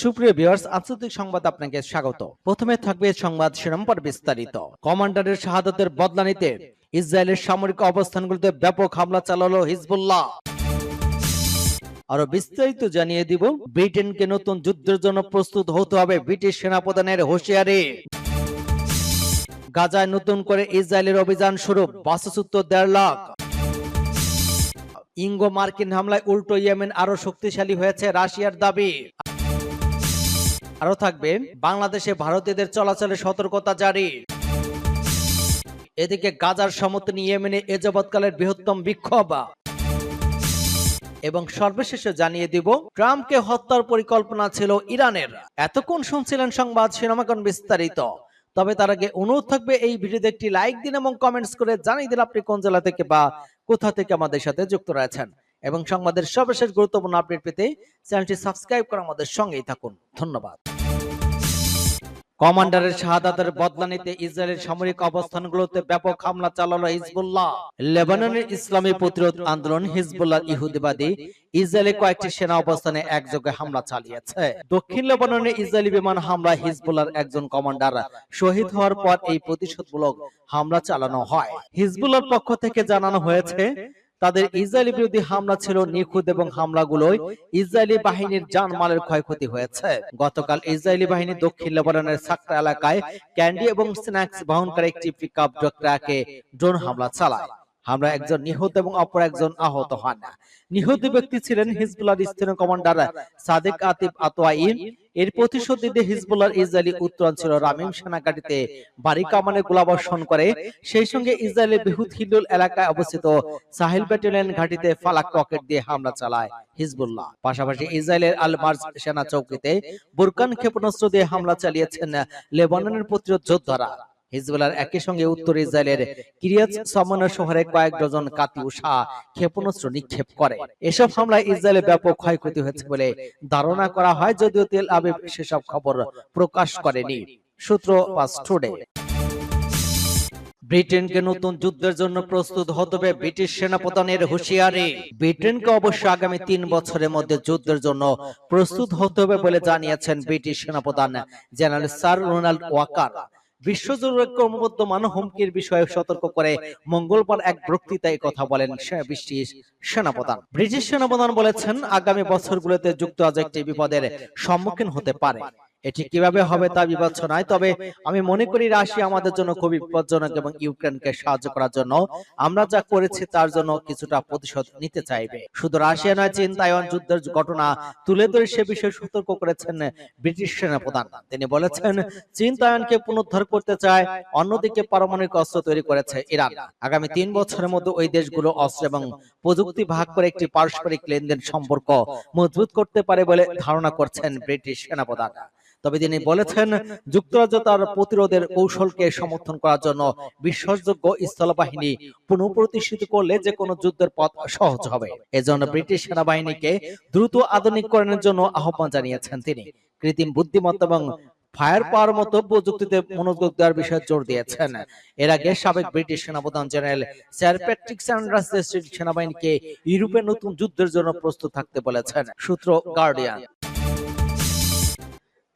সুপ্রিয় ভিউয়ার্স, আন্তর্জাতিক সংবাদ আপনাকে স্বাগত। প্রথমে থাকবে সংবাদ শিরোনাম পর বিস্তারিত। কমান্ডারের শাহাদতের বদলা নিতে ইসরায়েলের সামরিক অবস্থানগুলোতে ব্যাপক হামলা চালালো হিজবুল্লাহ। আরও বিস্তারিত জানিয়ে দিব, ব্রিটেনকে নতুন যুদ্ধের জন্য প্রস্তুত হতে হবে ব্রিটিশ সেনাপ্রধানের হুঁশিয়ারি। গাজায় নতুন করে ইসরায়েলের অভিযান শুরু, বাস্তুচ্যুত দেড় লাখ। ইঙ্গো মার্কিন হামলায় উল্টো ইয়েমেন আরও শক্তিশালী হয়েছে রাশিয়ার দাবি। আরও থাকবে বাংলাদেশে ভারতীয়দের চলাচলে সতর্কতা জারি। এদিকে গাজার সমর্থন ইয়েমেনে এ যাবৎকালের বৃহত্তম বিক্ষোভ। এবং সর্বশেষে জানিয়ে দিব, ট্রাম্পকে হত্যার পরিকল্পনা ছিল ইরানের। এতক্ষণ শুনছিলেন সংবাদ শিরোনামকন বিস্তারিত। তবে তার আগে অনুরোধ থাকবে, এই ভিডিওতে একটি লাইক দিন এবং কমেন্টস করে জানিয়ে দিন আপনি কোন জেলা থেকে বা কোথা থেকে আমাদের সাথে যুক্ত রয়েছেন। এবং সংবাদের সর্বশেষ গুরুত্বপূর্ণ আপডেট পেতে চ্যানেলটি সাবস্ক্রাইব করে আমাদের সঙ্গেই থাকুন। ধন্যবাদ। কমান্ডারের শাহাদাতের বদলা নিতে ইসরায়েলের সামরিক অবস্থানগুলোতে ব্যাপক হামলা চালালো হিজবুল্লাহ। লেবাননের ইসলামী প্রতিরোধ আন্দোলন হিজবুল্লাহ ইহুদিবাদী ইসরায়েলে কয়েকটি সেনা অবস্থানে একযোগে হামলা চালিয়েছে। দক্ষিণ লেবাননে ইসরায়েলি বিমান হামলা হিজবুল্লাহর একজন কমান্ডার শহীদ হওয়ার পর এই প্রতিশোধমূলক হামলা চালানো হয়। হিজবুল্লাহর পক্ষ থেকে জানানো হয়েছে তাদের ইসরায়েলি বিরোধী হামলা ছিল নিখুঁত এবং হামলাগুলোয় ইসরায়েলি বাহিনীর জানমালের ক্ষয়ক্ষতি হয়েছে। গতকাল ইসরায়েলি বাহিনী দক্ষিণ লেবাননের সাকরা এলাকায় ক্যান্ডি এবং স্ন্যাক্স বহনকারী একটি পিকআপ ট্রাকে ড্রোন হামলা চালায়। হামলা একজন নিহত এবং অপর একজন আহত হন নিহত ব্যক্তি ছিলেন হিজবুল্লাহর স্থানীয় কমান্ডার সাদেক আতিফ আতোয়াইন। এর প্রতিশোধ দিতে হিজবুল্লাহর ইসরায়েলি উত্তরাঞ্চল রামিম সেনাঘাটিতে বাড়ি কামানে গোলাবর্ষণ করে সেই সঙ্গে ইসরায়েলের বেহুদ হিল্লুল এলাকায় অবস্থিত সাহিল ব্যাটালিয়ন ঘাটিতে ফালাক রকেট দিয়ে হামলা চালায় হিজবুল্লাহ। পাশাপাশি ইসরায়েলের আল মার্জ সেনা চৌকিতে বুরকান ক্ষেপণাস্ত্র দিয়ে হামলা চালিয়েছেন লেবাননের প্রতিরোধ যোদ্ধারা। হিজবুল্লাহর একই সঙ্গে উত্তর ইসরায়েলের কিরিয়াত সামানা শহরে কয়েক ডজন কাতিউষা ক্ষেপণাস্ত্র নিক্ষেপ করে। এসব হামলায় ইসরায়েলের ব্যাপক ক্ষয়ক্ষতি হয়েছে বলে ধারণা করা হয় যদিও তেল আবিব সেসব খবর প্রকাশ করেনি। সূত্র পাস টুডে ব্রিটেনকে নতুন যুদ্ধের জন্য প্রস্তুত হতে হবে ব্রিটিশ সেনাপ্রধানের হুঁশিয়ারি। ব্রিটেনকে অবশ্য আগামী তিন বছরের মধ্যে যুদ্ধের জন্য প্রস্তুত হতে হবে বলে জানিয়েছেন ব্রিটিশ সেনাপ্রধান জেনারেল স্যার রোনাল্ড ওয়াকার বিশ্বজুড়ে কর্মবদ্ধমান হুমকির বিষয়ে সতর্ক করে মঙ্গলবার এক বক্তৃতায় কথা বলেন ব্রিটিশ সেনাপ্রধান। ব্রিটিশ সেনাপ্রধান বলেছেন, আগামী বছরগুলোতে যুক্তরাজ্য একটি বিপদের সম্মুখীন হতে পারে। এটি কীভাবে হবে তা বিবেচনায়? তবে আমি মনে করি রাশিয়া আমাদের জন্য খুবই বিপজ্জনক এবং ইউক্রেনকে সাহায্য করার জন্য আমরা যা করেছি তার জন্য কিছুটা প্রতিশোধ নিতে চাইবে। শুধু রাশিয়া নয় চীন তাইওয়ান যুদ্ধের ঘটনা তুলে ধরে সে বিষয়ে সতর্ক করেছেন ব্রিটিশ সেনাপ্রধান। তিনি বলেছেন চীন তাইওয়ানকে পুনরুদ্ধার করতে চায় অন্যদিকে পারমাণবিক অস্ত্র তৈরি করেছে ইরান। আগামী তিন বছরের মধ্যে ওই দেশগুলো অস্ত্র এবং প্রযুক্তি ভাগ করে একটি পারস্পরিক লেনদেন সম্পর্ক মজবুত করতে পারে বলে ধারণা করছেন ব্রিটিশ সেনাপ্রধান তবে তিনি বলেছেন যুক্তরাজ্য তার প্রতিরোধের কৌশলকে সমর্থন করার জন্য বিশ্বাসযোগ্য স্থলবাহিনী পুনঃপ্রতিষ্ঠিত করলে যে কোনো যুদ্ধের পথ সহজ হবে। এজন্য ব্রিটিশ সেনাবাহিনীকে দ্রুত আধুনিকরণের জন্য আহ্বান জানিয়েছেন তিনি। কৃত্রিম বুদ্ধিমত্তা এবং ফায়ার পাওয়ার মতো প্রযুক্তিতে মনোযোগ দেওয়ার বিষয়ে জোর দিয়েছেন। এর আগে সাবেক ব্রিটিশ সেনাপ্রধান জেনারেল স্যার প্যাট্রিক স্যান্ডার্স দেশটির সেনাবাহিনীকে ইউরোপে নতুন যুদ্ধের জন্য প্রস্তুত থাকতে বলেছেন। সূত্র গার্ডিয়ান।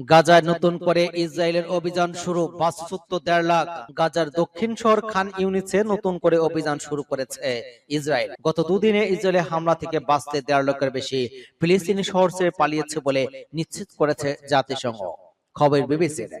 গাজায় নতুন করে ইসরায়েলের অভিযান শুরু। বাস্তুত্ব দেড় লাখ গাজার দক্ষিণ শহর খান ইউনিটে নতুন করে অভিযান শুরু করেছে ইসরায়েল। গত দুদিনে ইসরায়েলের হামলা থেকে বাঁচতে দেড় লাখের বেশি ফিলিস্তিনি শহর ছেড়ে পালিয়েছে বলে নিশ্চিত করেছে জাতিসংঘ। খবর বিবিসির।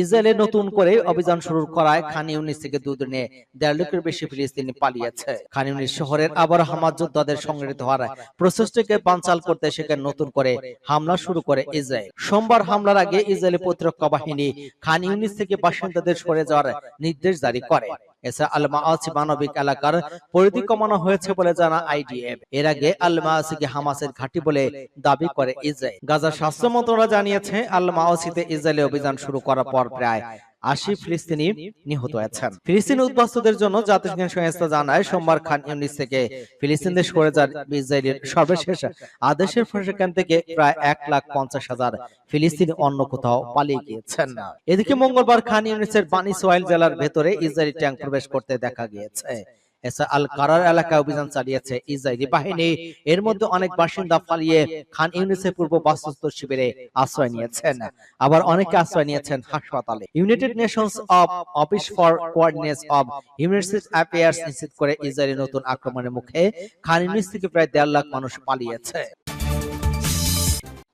ইসরায়েলে নতুন করে অভিযান শুরু করায় খান ইউনিস থেকে দুদিনে দেড় লক্ষের বেশি ফিলিস্তিনি পালিয়েছে। খান ইউনিস শহরের আবার হামাজ যোদ্ধাদের সংগঠিত হওয়ার প্রচেষ্টাকে পাঞ্চাল করতে সেখানে নতুন করে হামলা শুরু করে ইসরায়েল। সোমবার হামলার আগে ইসরায়েলি প্রতিরক্ষা বাহিনী খান ইউনিস থেকে বাসিন্দাদের সরে যাওয়ার নির্দেশ জারি করে। এছাড়া আলমাসি মানবিক এলাকার পরিধি কমানো হয়েছে বলে জানা আইডিএফ এর আগে আলমাসিকে হামাসের ঘাঁটি বলে দাবি করে ইসরায়েল। গাজা স্বাস্থ্য মন্ত্রণালয় জানিয়েছে আল মাআসিতে ইসরায়েলি অভিযান শুরু করার পর প্রায় আশি ফিলিস্তিনি নিহত হয়েছেন। ফিলিস্তিনি উদ্বাস্তুদের জন্য জাতিসংঘের সংস্থা জানায় সোমবার খান ইউনিস থেকে ফিলিস্তিনদের সরে যান ইসরায়েলের সর্বশেষ আদেশের ফলে সেখান থেকে প্রায় এক লাখ পঞ্চাশ হাজার ফিলিস্তিনি অন্য কোথাও পালিয়ে গিয়েছেন। এদিকে মঙ্গলবার খান ইউনিসের বানি সোয়াইল জেলার ভেতরে ইসরায়েলি ট্যাঙ্ক প্রবেশ করতে দেখা গিয়েছে। আল কারার অভিযান চালিয়েছে ইসরায়েলি বাহিনী। এর মধ্যে অনেক বাসিন্দা পালিয়ে খান পূর্ব বাস্তুস্থ শিবিরে আশ্রয় নিয়েছেন। আবার অনেকে আশ্রয় নিয়েছেন হাসপাতালে। United Nations of office for coordinates of affairs নিশ্চিত করে ইসরায়েলি নতুন আক্রমণের মুখে খান ইউনিস থেকে প্রায় দেড় লাখ মানুষ পালিয়েছে।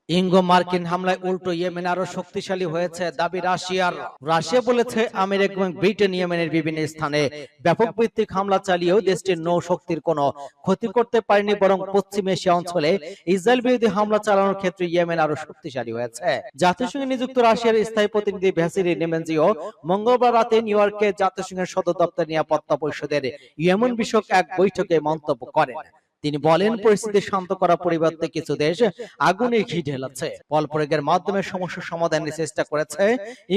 ইঙ্গো মার্কিন হামলায় উল্টো ইয়েমেন আরও শক্তিশালী হয়েছে দাবি রাশিয়ার। রাশিয়া বলেছে আমেরিকা এবং ব্রিটেন ইয়েমেনের বিভিন্ন স্থানে ব্যাপক ভিত্তিক হামলা চালিয়েও দেশটির নৌ শক্তির কোনো ক্ষতি করতে পারেনি, বরং পশ্চিম এশিয়া অঞ্চলে ইসরায়েল বিরোধী হামলা চালানোর ক্ষেত্রে ইয়েমেন আরও শক্তিশালী হয়েছে। জাতিসংঘে নিযুক্ত রাশিয়ার স্থায়ী প্রতিনিধি ভ্যাসিরি নেমেনজিও মঙ্গলবার রাতে নিউ ইয়র্কে জাতিসংঘের সদর দপ্তর নিরাপত্তা পরিষদের ইয়েমেন বিষয়ক এক বৈঠকে মন্তব্য করেন। তিনি বলেন পরিস্থিতি শান্ত করার পরিবর্তে কিছু দেশ আগুনে ঘি ঢেলাচ্ছে বল প্রয়োগের মাধ্যমে সমস্যার সমাধানের চেষ্টা করেছে।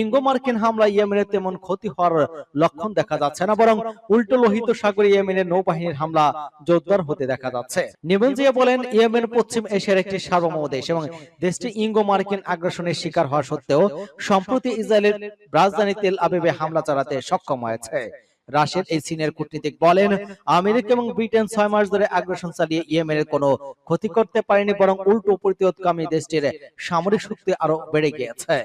ইঙ্গো মার্কিন হামলা ইয়েমেনের তেমন ক্ষতি হওয়ার লক্ষণ দেখা যাচ্ছে না বরং উল্টো লোহিত সাগরে ইয়েমেনের নৌবাহিনীর হামলা জোরদার হতে দেখা যাচ্ছে। নিবনজিয়া বলেন ইয়েমেন পশ্চিম এশিয়ার একটি সার্বভৌম দেশ এবং দেশটি ইঙ্গো মার্কিন আগ্রাসনের শিকার হওয়া সত্ত্বেও সম্প্রতি ইসরায়েলের রাজধানী তেল আবিবে হামলা চালাতে সক্ষম হয়েছে। রাশিয়ার এই সিনিয়র কূটনীতিক বলেন, আমেরিকা এবং ব্রিটেন ছয় মাস ধরে আগ্রাসন চালিয়ে ইয়েমেনের কোনো ক্ষতি করতে পারেনি, বরং উল্টো প্রতিরোধকামী দেশটির সামরিক শক্তি আরও বেড়ে গিয়েছে।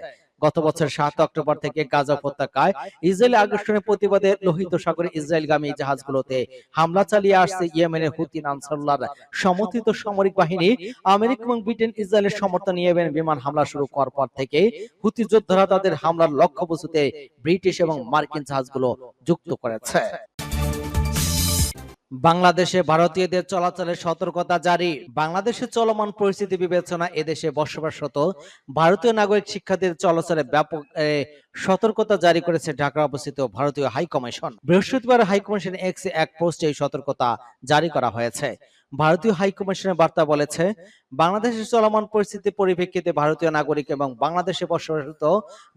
গত বছর সাত অক্টোবর থেকে গাজা উপত্যকায় ইসরায়েল আগ্রাসনের প্রতিবাদে লোহিত সাগরে ইসরায়েলগামী জাহাজগুলোতে হামলা চালিয়ে আসছে ইয়েমেনের হুতিন আনসারুল্লাহর সমর্থিত সামরিক বাহিনী। আমেরিকা এবং ব্রিটেন ইসরায়েলের সমর্থন ইয়েমেন বিমান হামলা শুরু করার পর থেকে হুতি যোদ্ধারা তাদের হামলার লক্ষ্যবস্তুতে ব্রিটিশ এবং মার্কিন জাহাজগুলো যুক্ত করেছে। বাংলাদেশে ভারতীয়দের চলাচলের সতর্কতা জারি। বাংলাদেশে চলমান পরিস্থিতি বিবেচনা এদেশে বসবাসরত ভারতীয় নাগরিক শিক্ষার্থীদের চলাচলে ব্যাপক সতর্কতা জারি করেছে ঢাকা অবস্থিত ভারতীয় হাইকমিশন। বৃহস্পতিবার হাইকমিশন এক্স এক পোস্টে এই সতর্কতা জারি করা হয়েছে। ভারতীয় হাইকমিশনের বার্তা বলেছে বাংলাদেশের চলমান পরিস্থিতির পরিপ্রেক্ষিতে ভারতীয় নাগরিক এবং বাংলাদেশে বসবাসরত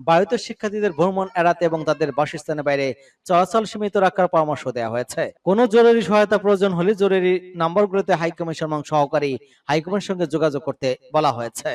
ভারতীয় শিক্ষার্থীদের ভ্রমণ এড়াতে এবং তাদের বাসস্থানের বাইরে চলাচল সীমিত রাখার পরামর্শ দেওয়া হয়েছে। কোনো জরুরি সহায়তা প্রয়োজন হলে জরুরি নম্বরগুলোতে হাইকমিশন এবং সহকারী হাইকমিশনের সঙ্গে যোগাযোগ করতে বলা হয়েছে।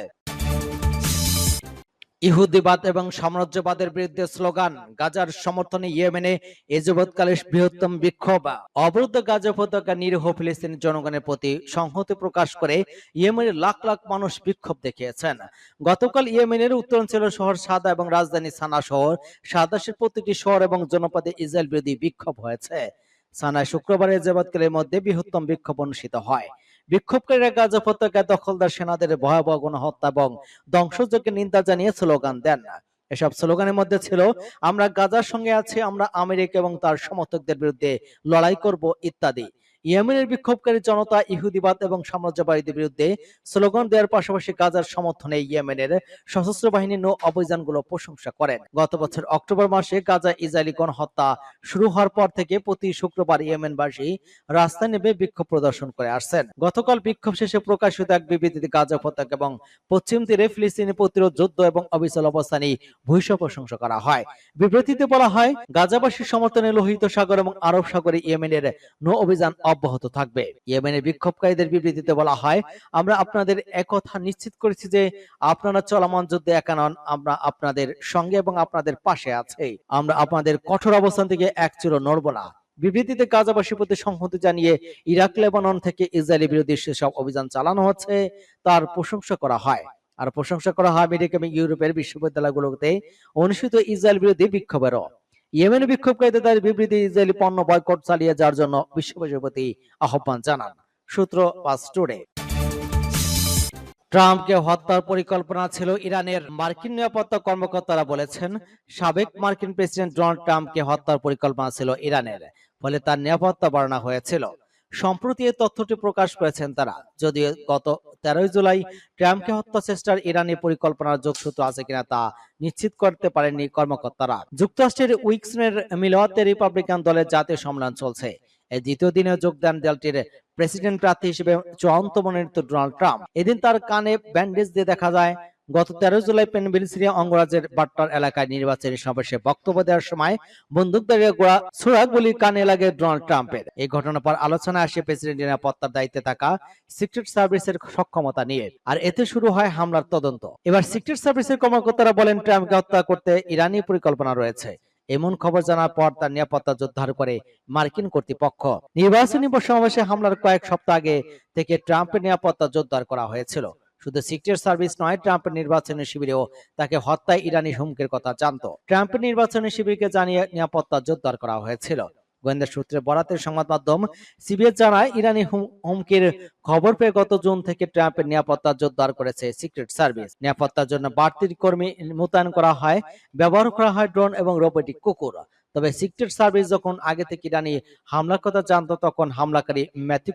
ইহুদিবাদ এবং সাম্রাজ্যবাদের বিরুদ্ধে স্লোগান, গাজার সমর্থনে ইয়েমেনে এ যাবৎকালে বৃহত্তম বিক্ষোভ। অবরুদ্ধ গাজা উপত্যকা নিরীহ ফিলিস্তিনি জনগণের প্রতি সংহতি প্রকাশ করে ইয়েমেনের লাখ লাখ মানুষ বিক্ষোভ দেখিয়েছেন। গতকাল ইয়েমেনের উত্তরাঞ্চল শহর সাদা এবং রাজধানী সানা শহর। সাদাসের প্রতিটি শহর এবং জনপদে ইসরায়েল বিরোধী বিক্ষোভ হয়েছে। সানায় শুক্রবারের যাবৎকালের মধ্যে বৃহত্তম বিক্ষোভ অনুষ্ঠিত হয়। বিক্ষোভকারীরা গাজা উপত্যকায় দখলদার সেনাদের ভয়াবহ গণহত্যা এবং ধ্বংসযজ্ঞের নিন্দা জানিয়ে স্লোগান দেন। এসব স্লোগানের মধ্যে ছিল, আমরা গাজার সঙ্গে আছি, আমরা আমেরিকা এবং তার সমর্থকদের বিরুদ্ধে লড়াই করব, ইত্যাদি। ইয়েমেনের বিক্ষোভকারী জনতা, ইহুদিবাদ এবং সাম্রাজ্যবাদীদের বিরুদ্ধে স্লোগান দেওয়ার পাশাপাশি গাজার সমর্থনে ইয়েমেনের সশস্ত্র বাহিনীর নৌ অভিযানগুলো প্রশংসা করেন। গত বছর অক্টোবর মাসে গাজা ইসরায়েলি গণহত্যা শুরু হওয়ার পর থেকে প্রতি শুক্রবার ইয়েমেনবাসী রাস্তায় নেমে বিক্ষোভ প্রদর্শন করে আসছেন। গতকাল বিক্ষোভ শেষে প্রকাশিত এক বিবৃতিতে গাজা উপত্যকা এবং পশ্চিম তীরে ফিলিস্তিনি প্রতিরোধ যুদ্ধ এবং অবিচল অবস্থানে ভূয়স প্রশংসা করা হয়। বিবৃতিতে বলা হয়, গাজাবাসীর সমর্থনে লোহিত সাগর এবং আরব সাগরে ইয়েমেনের নৌ অভিযান অব্যাহত থাকবে। ইয়েমেনের বিক্ষোভকারীদের বিবৃতিতে বলা হয়, আমরা আপনাদের একথা নিশ্চিত করেছি যে আপনারা চলমান যুদ্ধে একা নন, আমরা আপনাদের সঙ্গে এবং আপনাদের পাশে আছি। আমরা আপনাদের কঠোর অবস্থান থেকে এক চুরো নড়ব না। বিবৃতিতে গাজাবাসীর প্রতি সংহতি জানিয়ে ইরাক, লেবানন থেকে ইসরায়েলি বিরোধী সেসব অভিযান চালানো হচ্ছে, তার প্রশংসা করা হয়। আর প্রশংসা করা হয় আমেরিকা এবং ইউরোপের বিশ্ববিদ্যালয়গুলোতে, অনুষ্ঠিত ইসরায়েল বিরোধী বিক্ষোভেরও। ইয়েমেনের বিক্ষোভকারীদের তার বিবৃতি ইসরায়েলি পণ্য বয়কট চালিয়ে যাওয়ার জন্য বিশ্ববাসীর প্রতি আহ্বান জানান। সূত্র পাস টুডে। ট্রাম্পকে হত্যার পরিকল্পনা ছিল ইরানের মার্কিন নিরাপত্তা কর্মকর্তারা বলেছেন, সাবেক মার্কিন প্রেসিডেন্ট ডোনাল্ড ট্রাম্পকে হত্যার পরিকল্পনা ছিল ইরানের, ফলে তার নিরাপত্তা বাড়ানো হয়েছিল। সম্প্রতি এই তথ্যটি প্রকাশ করেছেন তারা, যদিও গত তেরোই জুলাই ট্রাম্পকে হত্যা চেষ্টার ইরানি পরিকল্পনার যোগসূত্র আছে কিনা তা নিশ্চিত করতে পারেননি কর্মকর্তারা। যুক্তরাষ্ট্রের উইক্সনের মিলওয়াতে রিপাবলিকান দলের জাতীয় সম্মেলন চলছে। এই দ্বিতীয় দিনে যোগদান দলটির প্রেসিডেন্ট প্রার্থী হিসেবে চূড়ান্ত মনোনীত ডোনাল্ড ট্রাম্প। এদিন তার কানে ব্যান্ডেজ দিয়ে দেখা যায় গত তেরো জুলাই পেনভিলসিরিয়া অঙ্গরাজ্যের বাট্টার এলাকায় নির্বাচনী সমাবেশে বক্তব্য দেওয়ার সময় বন্দুকধারীরা গোড়া ছোড়া গুলি কানে লাগে ডোনাল্ড ট্রাম্পের। এই ঘটনার পর আলোচনা আসে প্রেসিডেন্ট নিরাপত্তার দায়িত্বে থাকা সিক্রেট সার্ভিসের সক্ষমতা নিয়ে। আর এতে শুরু হয় হামলার তদন্ত। এবার সিক্রেট সার্ভিসের কর্মকর্তারা বলেন, ট্রাম্পকে হত্যা করতে ইরানি পরিকল্পনা রয়েছে। এমন খবর জানার পর তার নিরাপত্তা যোদ্ধার করে মার্কিন কর্তৃপক্ষ। নির্বাচনী সমাবেশে হামলার কয়েক সপ্তাহ আগে থেকে ট্রাম্পের নিরাপত্তা জোরদার করা হয়েছিল। শুধু সিক্রেট সার্ভিস নয় ট্রাম্পের নির্বাচনী শিবিরেও তাকে হত্যায় ইরানি হুমকির কথা জানতো। ট্রাম্পের নির্বাচনী শিবিরকে জানিয়ে নিরাপত্তা জোরদার করা হয়েছিল। গোয়েন্দা সূত্রে বরাতের সংবাদ মাধ্যম সিবিএস জানায়, ইরানি হুম- হুমকির খবর পেয়ে গত জুন থেকে ট্রাম্পের নিরাপত্তা জোরদার করেছে সিক্রেট সার্ভিস। নিরাপত্তার জন্য বাড়তি কর্মী মোতায়েন করা হয়, ব্যবহার করা হয় ড্রোন এবং রোবোটিক কুকুর। তবে সিক্রেট সার্ভিস যখন আগে থেকে ইরানি হামলার কথা জানত, তখন হামলাকারী ম্যাথিউ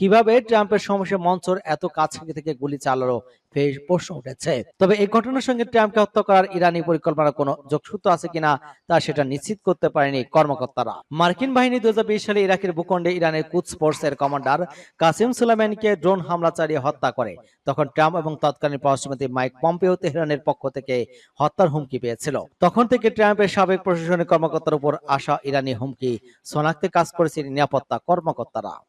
কীভাবে ট্রাম্পের সমস্যা মঞ্চর এত কাছ থেকে গুলি চালালো বেশ প্রশ্ন উঠেছে। তবে এই ঘটনার সঙ্গে ট্রাম্পকে হত্যা করার ইরানি পরিকল্পনা কোনো যোগসূত্র আছে কিনা তা সেটা নিশ্চিত করতে পারেনি কর্মকর্তারা। মার্কিন বাহিনী দু সালে ইরাকের ভূখণ্ডে ইরানের কুদস ফোর্সের কমান্ডার কাসিম সুলাইমানকে ড্রোন হামলা চালিয়ে হত্যা করে। তখন ট্রাম্প এবং তৎকালীন পররাষ্ট্রমন্ত্রী মাইক পম্পেও তেহরানের পক্ষ থেকে হত্যার হুমকি পেয়েছিল। তখন থেকে ট্রাম্পের সাবেক প্রশাসনিক কর্মকর্তার উপর আসা ইরানি হুমকি শনাক্তে কাজ করেছে নিরাপত্তা কর্মকর্তারা।